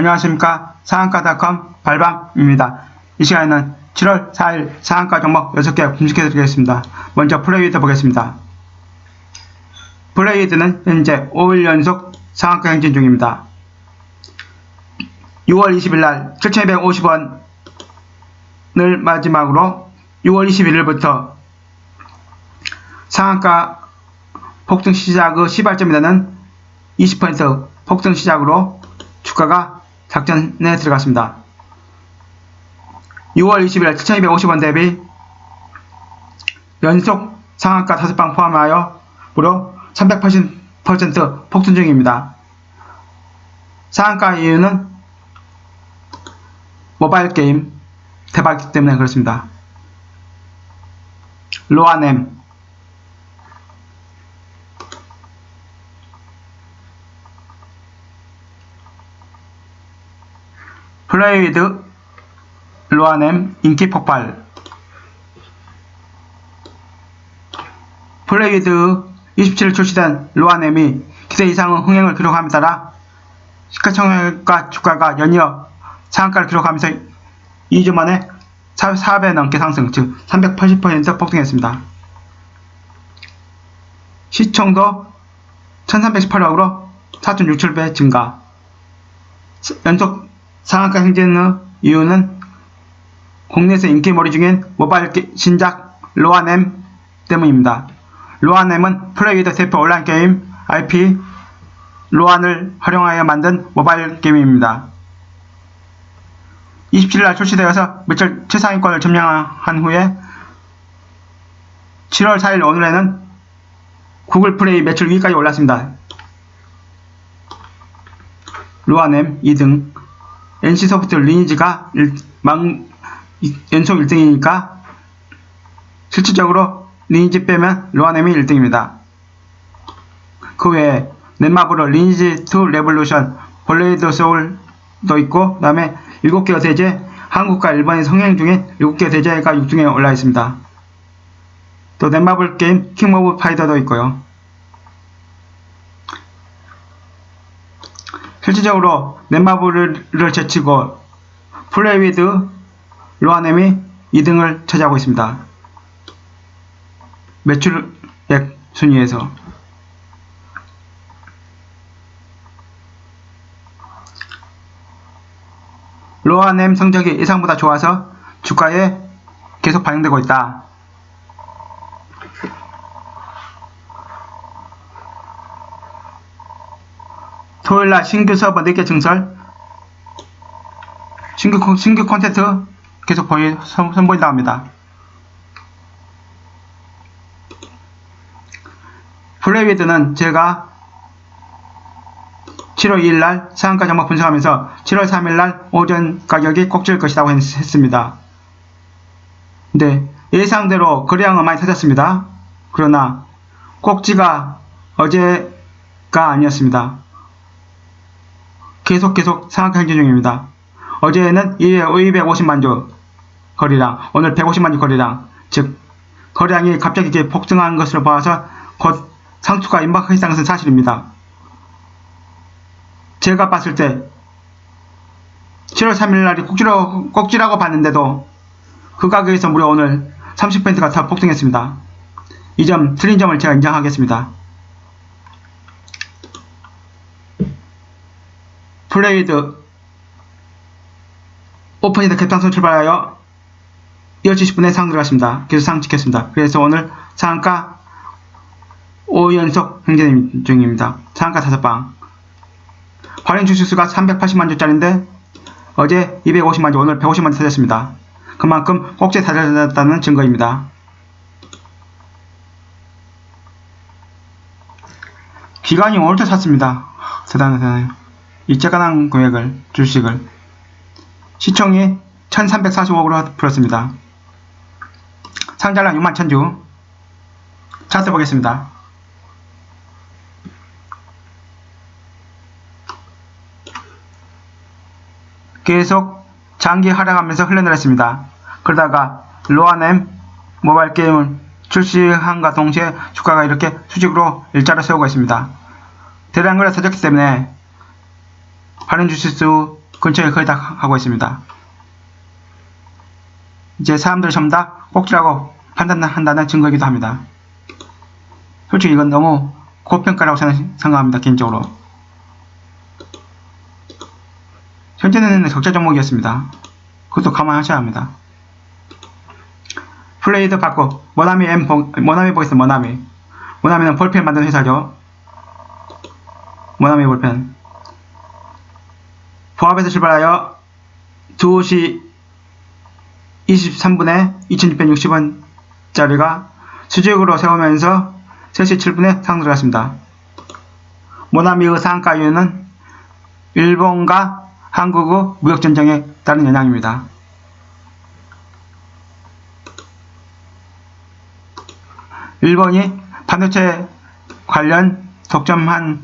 안녕하십니까. 상한가닷컴 발밤입니다. 이 시간에는 7월 4일 상한가 종목 6개 분석해 드리겠습니다. 먼저 플레이드 보겠습니다. 플레이드는 현재 5일 연속 상한가 행진 중입니다. 6월 20일 날 7,250원을 마지막으로 6월 21일부터 상한가 폭등 시작 후 시발점이 되는 20% 폭등 시작으로 주가가 작전에 들어갔습니다. 6월 20일 7,250원 대비 연속 상한가 5방 포함하여 무려 380% 폭등 중입니다. 상한가 이유는 모바일 게임 대박이기 때문에 그렇습니다. 로아넴 플레이드 로아넴 인기 폭발. 플레이드 27일 출시된 로아넴이 기대 이상 흥행을 기록함에 따라. 시가총액과 주가가 연이어 상한가를 기록하면서 2주 만에 4배 넘게 상승, 즉 380% 폭등했습니다. 시청도 1318억으로 4.67배 증가. 연속 상한가 행진의 이유는 국내에서 인기몰이 중인 모바일 게- 신작 로아넴 때문입니다. 로아넴은 플레이드 대표 온라인 게임 IP 로안을 활용하여 만든 모바일 게임입니다. 27일 출시되어서 며칠 최상위권을 점령한 후에 7월 4일 오늘에는 구글 플레이 매출 2위까지 올랐습니다. 로아넴 2등, NC소프트 리니지가 일- 망- 이- 연속 1등이니까 실질적으로 리니지 빼면 로아넴이 1등입니다. 그 외에 넷마블로 리니지 2 레볼루션, 블레이드 소울도 있고 그 다음에 7개의 대제, 한국과 일본이 성행 중인 7개의 대제가 6등에 올라 있습니다. 또 넷마블 게임 킹 오브 파이터도 있고요. 실질적으로 넷마블을 제치고 플레이위드 로아넴이 2등을 차지하고 있습니다. 매출액 순위에서 로아넴 성적이 예상보다 좋아서 주가에 계속 반영되고 있다. 토요일날 신규 서버 4개 증설 신규, 콘- 신규 콘텐츠 계속 보이, 선, 선보인다 합니다. 플레이위드는 제가 7월 2일 날 상한가 종목 분석하면서 7월 3일 날 오전 가격이 꼭질 것이라고 했, 했습니다. 근데 예상대로 거래량은 많이 터졌습니다. 그러나 꼭지가 어제가 아니었습니다. 계속 계속 행진 중입니다. 어제는 250만 주 거래량, 오늘 150만 주 거래량, 즉 거래량이 갑자기 이제 폭증한 것으로 봐서 곧 상투가 임박했다는 것은 사실입니다. 제가 봤을 때 7월 3일 날이 꼭지로, 꼭지라고 봤는데도 그 가격에서 무려 오늘 30%가 더 폭등했습니다. 이 점 틀린 점을 제가 인정하겠습니다. 플레이드 오픈이드 캡탄선 출발하여 10시 10분에 상 들어갔습니다. 계속 상 찍혔습니다. 그래서 오늘 상한가 5연속 행진 중입니다. 상한가 5방. 발행 주식수가 380만 주짜리인데 어제 250만 주, 오늘 150만 주 터졌습니다. 그만큼 꼭지에 달려졌다는 증거입니다. 기관이 오늘도 샀습니다. 대단해. 일제가당 금액을, 주식을. 시총이 1345억으로 불었습니다. 상장량 6만 1000주. 차트 보겠습니다. 계속 장기 하락하면서 흘러내렸습니다. 그러다가 로아넴 모바일 게임을 출시한과 동시에 주가가 이렇게 수직으로 일자로 세우고 있습니다. 대량거래 터졌기 때문에 발행 주식수 근처에 거의 다 하고 있습니다. 이제 사람들이 전부 다 꼭지라고 판단한다는 증거이기도 합니다. 솔직히 이건 너무 고평가라고 생각합니다. 개인적으로. 현재는 적자 종목이었습니다. 그것도 감안하셔야 합니다. 플레이드 받고 모나미 M 보, 모나미 보겠습니다. 모나미. 모나미는 볼펜 만드는 회사죠. 모나미 볼펜. 보합에서 출발하여 2시 23분에 2660원짜리가 수직으로 세우면서 3시 7분에 상승 들어갔습니다. 모나미의 상한가 이유는 일본과 한국의 무역전쟁에 따른 영향입니다. 일본이 반도체 관련 독점한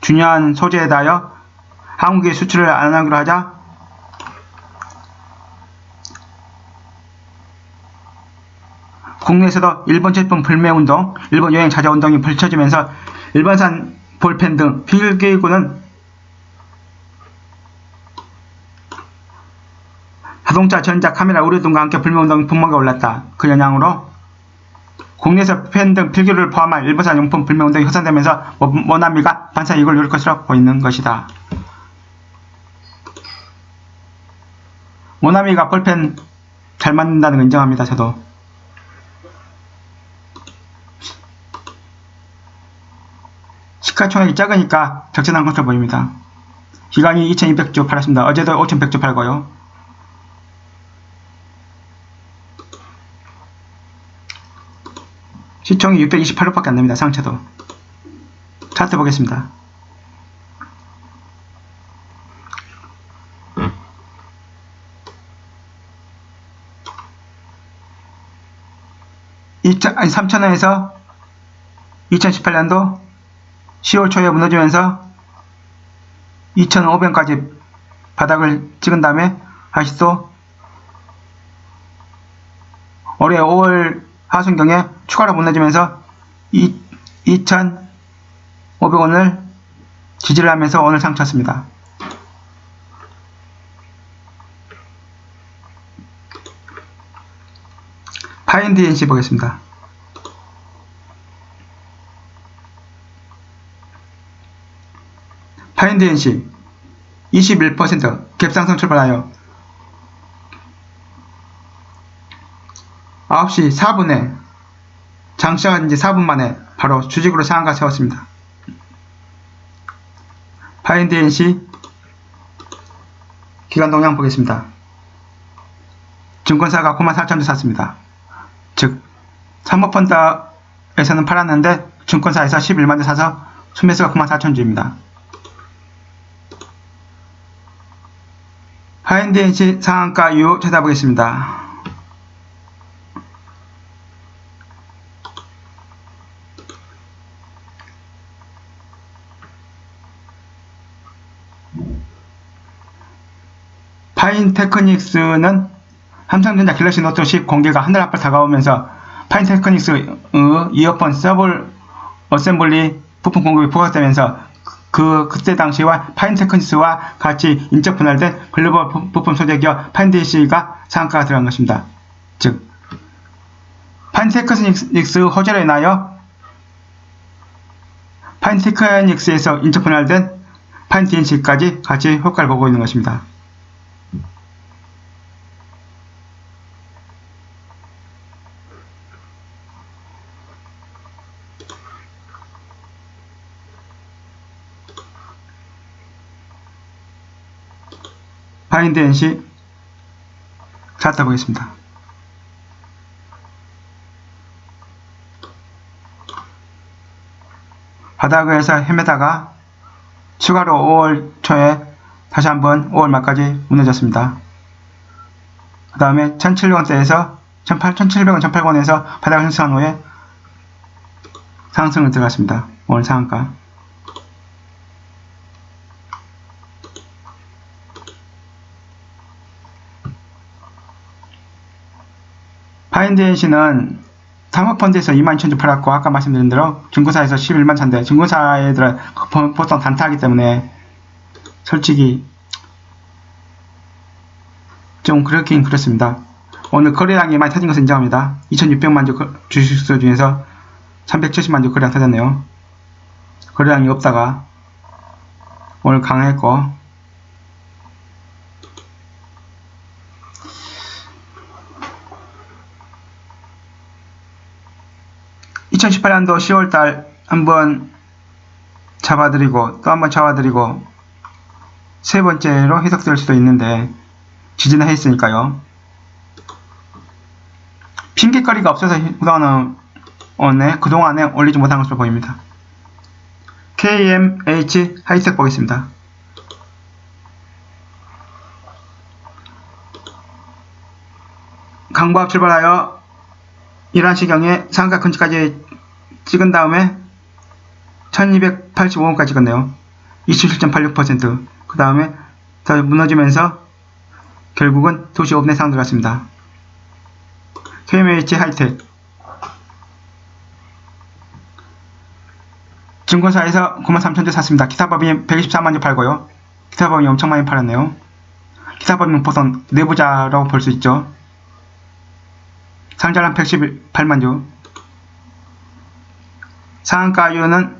중요한 소재에 대하여 한국이 수출을 안 하기로 하자 국내에서도 일본 제품 불매 운동, 일본 여행 자자 운동이 펼쳐지면서 일본산 볼펜 등 필기구는 자동차, 전자, 카메라, 의료 등과 함께 불매 운동이 분모가 올랐다. 그 영향으로 국내에서 펜 등 필기를 포함한 일본산 용품 불매 운동이 확산되면서 모- 모나미가 반사 이익을 누릴 것으로 보이는 것이다. 모나미가 볼펜 잘 만든다는 거 인정합니다. 저도. 시가총액이 작으니까 적절한 것으로 보입니다. 기간이 2200주 팔았습니다. 어제도 5100주 팔고요. 시총이 628억밖에 안 됩니다. 상체도. 차트 보겠습니다. 아니 3,000원에서 2018년도 10월 초에 무너지면서 2,500원까지 바닥을 찍은 다음에 다시 또 올해 5월 하순경에 추가로 무너지면서 2,500원을 지지를 하면서 오늘 상쳤습니다. 파인드 NC 보겠습니다. 파인드 NC 21% 갭상승 출발하여 9시 4분에 장시간 이제 4분 만에 바로 주식으로 상한가 세웠습니다. 파인드 NC 기간 동향 보겠습니다. 증권사가 94,000주 샀습니다. 즉 사모펀드에서는 팔았는데 증권사에서 11만 주 사서 순매수가 94,000주입니다. 하인드 NC 상한가 이후 찾아보겠습니다. 파인 테크닉스는 삼성전자 갤럭시 노트 10 공개가 한 달 앞을 다가오면서 파인 테크닉스의 이어폰 서블 어셈블리 부품 공급이 부각되면서 그 그때 당시와 파인 테크닉스와 같이 인적 분할된 글로벌 부- 부품 소재 기업 파인 DC가 상한가가 들어간 것입니다. 즉 파인 테크닉스 호재로 인하여 파인 테크닉스에서 인적 분할된 파인 DC까지 같이 효과를 보고 있는 것입니다. 파인드 NC 찾다 보겠습니다. 바닥에서 헤매다가 추가로 5월 초에 다시 한번 5월 말까지 무너졌습니다. 그 다음에 1700원대에서 1700원, 1800원에서 바닥을 형성한 후에 상승을 들어갔습니다. 오늘 상한가. 파인드 NC는 사모펀드에서 22,000주 팔았고 아까 말씀드린 대로 중고사에서 11만 차인데 보- 보통 단타하기 때문에 솔직히 좀 그렇긴 그렇습니다. 오늘 거래량이 많이 터진 것을 인정합니다. 2600만 주 거- 주식수 중에서 370만 주 거래량 터졌네요. 거래량이 없다가 오늘 강했고 2018년도 10월달 한번 잡아드리고 또 한번 잡아드리고 세 번째로 해석될 수도 있는데 지진을 했으니까요. 핑계거리가 없어서 그동안은 오늘 그동안에 올리지 못한 것으로 보입니다. KMH 하이텍 보겠습니다. 강보합 출발하여 11시경에 상가 근처까지 찍은 다음에 1285원까지 찍었네요. 27.86%. 그 다음에 더 무너지면서 결국은 2시 5분에 상 들어갔습니다. KMH 하이텍. 증권사에서 93,000주 샀습니다. 기사법인 124만 주 팔고요. 기사법인 엄청 많이 팔았네요. 기사법인 보통 내부자라고 볼 수 있죠. 상자는 118만 주. 상한가율은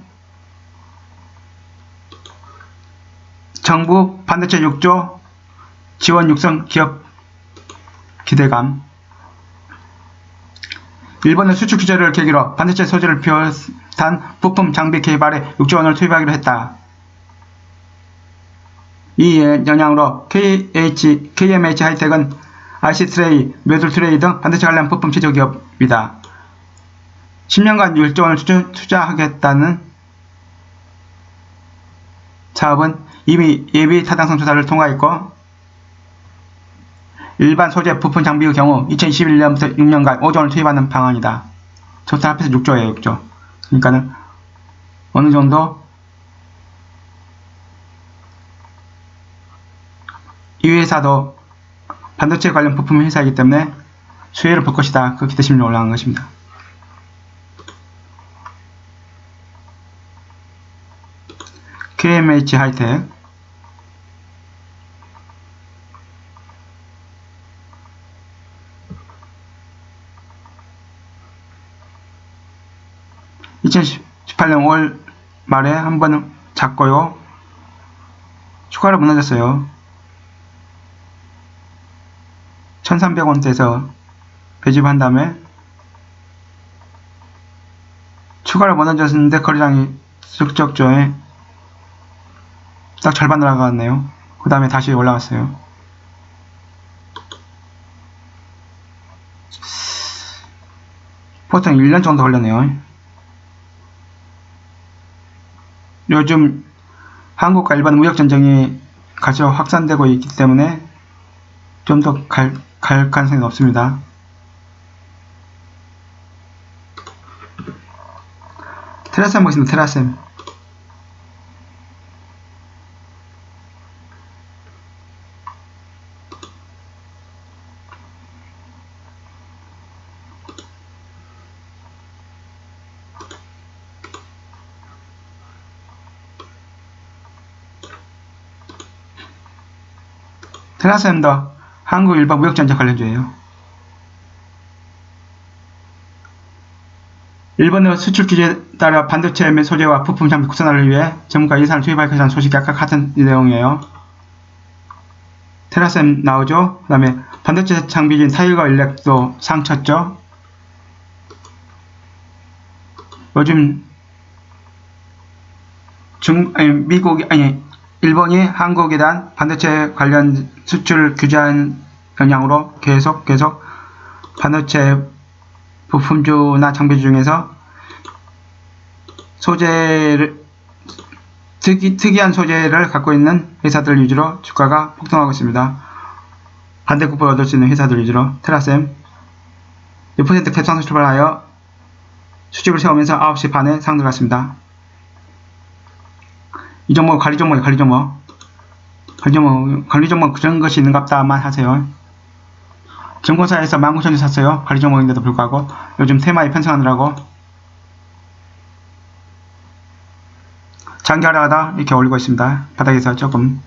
정부 반도체 6조 지원 육성 기업 기대감. 일본은 수출 규제를 계기로 반도체 소재를 비롯한 부품 장비 개발에 6조 원을 투입하기로 했다. 이 영향으로 KH, KMH 하이텍은 IC 트레이, 매들 트레이 등 반도체 관련 부품 제조 기업이다. 10년간 1조 원을 투자, 투자하겠다는 사업은 이미 예비 타당성 조사를 통과했고 일반 소재 부품 장비의 경우 2021년부터 6년간 5조 원을 투입하는 방안이다. 조사 합해서 6조예요, 6조. 그러니까는 어느 정도 이 회사도 반도체 관련 부품 회사이기 때문에 수혜를 볼 것이다. 그 기대 심리 올라간 것입니다. KMH 하이텍. (2018년 5월) 말에 한번 잡고요. 추가로 무너졌어요. 1300원대에서 배집한 다음에 추가로 무너졌는데 거래량이 적적조에 딱 절반 올라갔네요. 그 다음에 다시 올라갔어요. 보통 1년 정도 걸렸네요. 요즘 한국과 일본 무역 전쟁이 가시화 확산되고 있기 때문에 좀더 갈, 갈 가능성이 높습니다. 테라셈 보겠습니다. 테라셈. 테라셈도 한국 일반 무역전쟁 관련주예요. 일본의 수출 규제에 따라 반도체 및 소재와 부품 장비 국산화를 위해 전문가 예산을 투입할 것이라는 소식이 아까 같은 내용이에요. 테라셈 나오죠. 그 다음에 반도체 장비인 타이거 일렉도 상쳤죠. 요즘 중 아니 미국 아니 일본이 한국에 대한 반도체 관련 수출 규제한 영향으로 계속 계속 반도체 부품주나 장비주 중에서 소재를 특이, 특이한 소재를 갖고 있는 회사들 위주로 주가가 폭등하고 있습니다. 반대급부를 얻을 수 있는 회사들 위주로 테라셈 6% 갭상승 출발하여 수직을 세우면서 9시 반에 상 들어갔습니다. 이 종목 관리 종목이에요, 관리 종목. 관리 종목, 관리 종목 그런 것이 있는갑다만 하세요. 증권사에서 19,000원 샀어요. 관리 종목인데도 불구하고. 요즘 테마에 편성하느라고. 장기하려다 이렇게 올리고 있습니다. 바닥에서 조금.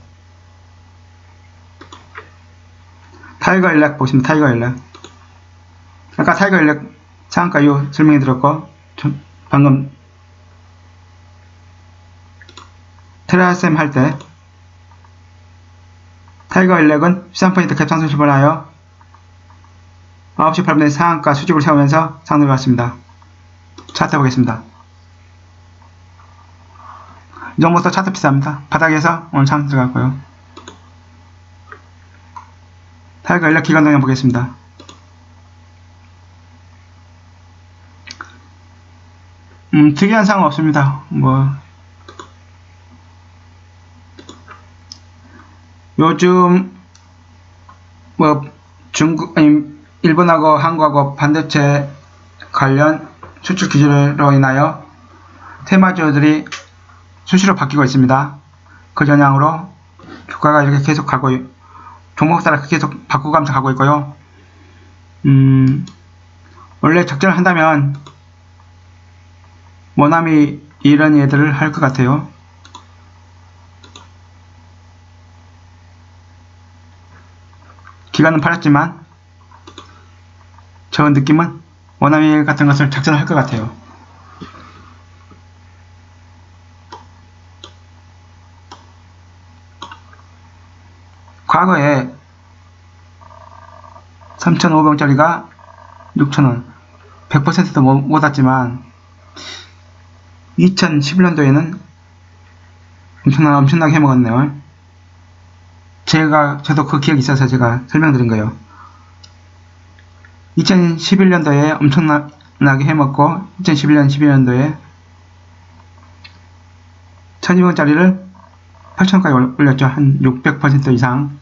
타이거 일렉 보시면 타이거 일렉. 아까 타이거 일렉 상한가 이유 설명해 드렸고, 저- 방금 테라셈 할 때, 타이거 일렉은 13포인트 캡상승 출발하여 9시 8분에 상한가 수직을 세우면서 상승을 왔습니다. 차트 보겠습니다. 이 정도부터 차트 비쌉니다. 바닥에서 오늘 상승 들어갔고요. 타이거 일렉 기간 동향 보겠습니다. 음, 특이한 상은 없습니다. 뭐, 요즘, 뭐, 중국, 아니, 일본하고 한국하고 반도체 관련 수출 규제로 인하여 테마주들이 수시로 바뀌고 있습니다. 그 전향으로 주가가 이렇게 계속 가고, 있- 종목 따라 계속 바꾸가면서 가고 있고요. 음, 원래 적절을 한다면, 모나미 이런 예들을 할 것 같아요. 기간은 팔았지만, 저 느낌은 모나미 같은 것을 작전을 할 것 같아요. 과거에 3,500원짜리가 6,000원 100%도 못, 못 왔지만 2011년도에는 엄청나, 엄청나게 해먹었네요. 제가, 저도 그 기억이 있어서 제가 설명드린 거예요. 2011년도에 엄청나게 해먹고 2011년 12년도에 1200원짜리를 8,000원까지 올렸죠. 한 600% 이상.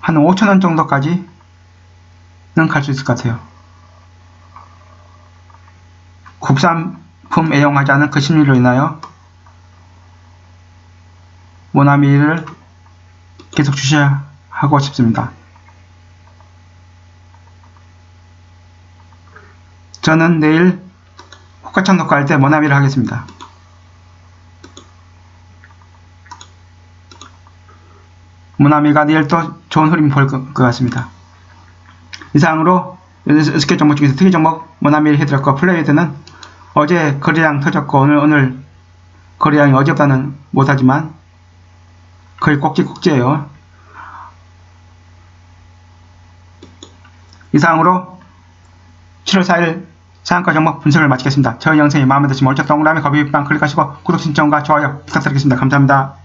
한 5,000원 정도까지는 갈 수 있을 것 같아요. 국산품 애용하지 않은 그 심리로 인하여 모나미를 계속 주셔야 하고 싶습니다. 저는 내일 호가창 녹화할 때 모나미를 하겠습니다. 모나미가 내일 또 좋은 흐름 볼것 같습니다. 이상으로 스케 종목 중에서 특이 종목 모나미를 해드렸고 플레이드는 어제 거래량 터졌고 오늘 오늘 거래량이 어제보다는 못하지만 거의 꼭지 꼭지예요. 이상으로 7월 4일 상한가 종목 분석을 마치겠습니다. 저희 영상이 마음에 드시면 오른쪽 동그라미 거비빵 클릭하시고 구독 신청과 좋아요 부탁드리겠습니다. 감사합니다.